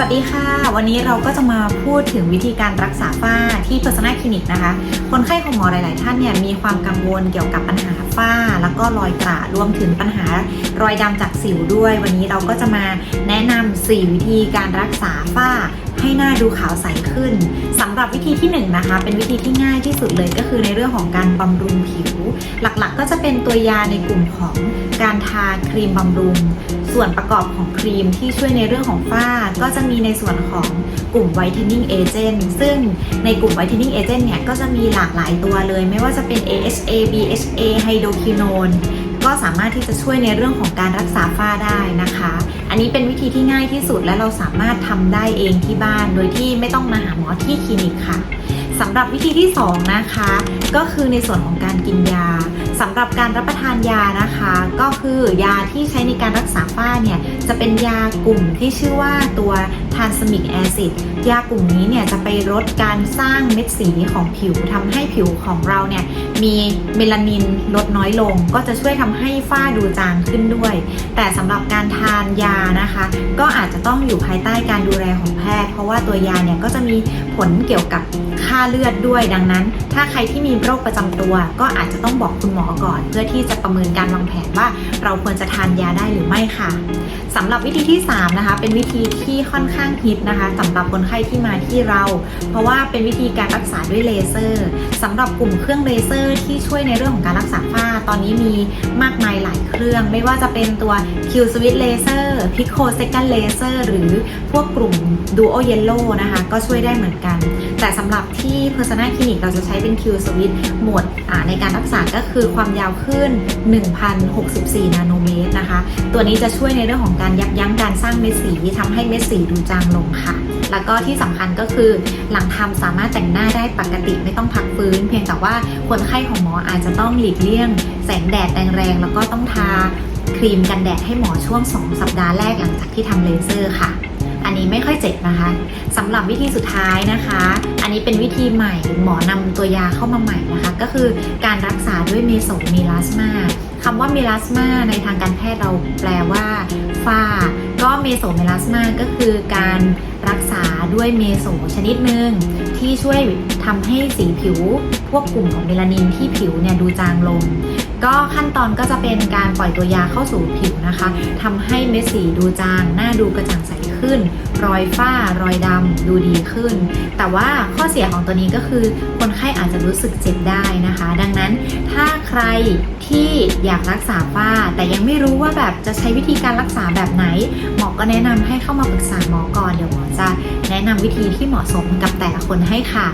สวัสดีค่ะ วันนี้เราก็จะมาพูดถึงวิธีการรักษาฝ้าที่ Persona Clinic นะคะ คนไข้ของหมอหลาย ๆ ท่านเนี่ยมีความกังวลเกี่ยวกับปัญหาฝ้า แล้วก็รอยกระรวมถึงปัญหารอยดำจากสิวด้วย วันนี้เราก็จะมาแนะนำ4วิธีการรักษาฝ้าให้หน้าดูขาวใสขึ้น หรับวิธีที่1นงนะคะ เป็นวิธีที่ง่ายที่สุดเลยก็คือในเรื่องของการบำรุงผิว หลักๆ ก็จะเป็นตัวยาในกลุ่มของการทาครีมบำรุง ส่วนประกอบของครีมที่ช่วยในเรื่องของฝ้า ก็จะมีในส่วนของกลุ่ม whitening agent ซึ่งในกลุ่ม whitening agent เนี่ยก็จะมีหลากหลายตัวเลย ไม่ว่าจะเป็น AHA BHA hydroquinone ก็สามารถที่จะช่วยในเรื่องของการรักษาฝ้าได้นะคะ อันนี้เป็นวิธีที่ง่ายที่สุดและเราสามารถทำได้เองที่บ้าน โดยที่ไม่ต้องมาหาหมอที่คลินิกค่ะสำหรับวิธีที่2นะคะก็คือในส่วนของการกินยาสำหรับการรับประทานยานะคะ ก็คือยาที่ใช้ในการรักษาฝ้าเนี่ยจะเป็นยากลุ่มที่ชื่อว่าตัว ทานสมิกแอซิดยากลุ่มนี้เนี่ยจะไปลดการสร้างเม็ดสีของผิวทำให้ผิวของเราเนี่ยมีเมลานินลดน้อยลง ก็จะช่วยทำให้ฝ้าดูจางขึ้นด้วย แต่สำหรับการทานยานะคะ ก็อาจจะต้องอยู่ภายใต้การดูแลของแพทย์ เพราะว่าตัวยาเนี่ยก็จะมีผลเกี่ยวกับค่าเลือดด้วยดังนั้น ถ้าใครที่มีโรคประจำตัว ก็อาจจะต้องบอกคุณหมอก่อน เพื่อที่จะประเมินการวางแผนว่า เราควรจะทานยาได้หรือไม่ค่ะสำหรับวิธีที่ 3 นะคะ เป็นวิธีที่ค่อนข้างฮิตนะคะสำหรับคนไข้ที่มาที่เรา เพราะว่าเป็นวิธีการรักษาด้วยเลเซอร์สำหรับกลุ่มเครื่องเลเซอร์ที่ช่วยในเรื่องของการรักษาฝ้าตอนนี้มีมากมายหลาย เครื่อง ไม่ว่าจะเป็นตัว Q Switch Laser Pico Second Laser หรือพวกกลุ่ม Duo Yellow นะคะ ก็ช่วยได้เหมือนกัน แต่สำหรับที่ Persona Clinic เราจะใช้เป็น Q Switch โหมดในการรักษาก็คือความยาวขึ้น 1064 นาโนเมตรนะคะ ตัวนี้จะช่วยในเรื่องของการยับยั้งการสร้างเม็ดสีทำให้เม็ดสีดูจางลงค่ะ แล้วก็ที่สำคัญก็คือหลังทำสามารถแต่งหน้าได้ปกติไม่ต้องพักฟื้น เพียงแต่ว่าคนไข้ของหมออาจจะต้องหลีกเลี่ยง แสงแดดแรงๆแล้วก็ต้องทาครีมกันแดดให้หมอช่วง 2 สัปดาห์แรกหลังจากที่ทำเลเซอร์ค่ะ อันนี้ไม่ค่อยเจ็บนะคะสำหรับวิธีสุดท้ายนะคะ อันนี้เป็นวิธีใหม่หมอนำตัวยาเข้ามาใหม่นะคะ ก็คือการรักษาด้วยเมโสเมลาสมาคำว่าเมลาสมาในทางการแพทย์เราแปลว่าฝ้า เมโซเมลาสมาก็คือการรักษาด้วยเมโซชนิดหนึ่งที่ช่วยทำให้สีผิว พวกกลุ่มของเมลานินที่ผิวเนี่ยดูจางลง ก็ขั้นตอนก็จะเป็นการปล่อยตัวยาเข้าสู่ผิวนะคะทำให้เม็ดสีดูจาง หน้าดูกระจ่างใส ขึ้น รอยฝ้ารอยดำดูดีขึ้น แต่ว่าข้อเสียของตัวนี้ก็คือ คนไข้อาจจะรู้สึกเจ็บได้นะคะ ดังนั้นถ้าใครที่อยากรักษาฝ้า แต่ยังไม่รู้ว่าแบบจะใช้วิธีการรักษาแบบไหน หมอก็แนะนำให้เข้ามาปรึกษาหมอก่อนเดี๋ยวหมอจะแนะนำวิธีที่เหมาะสมกับแต่ละคนให้ค่ะ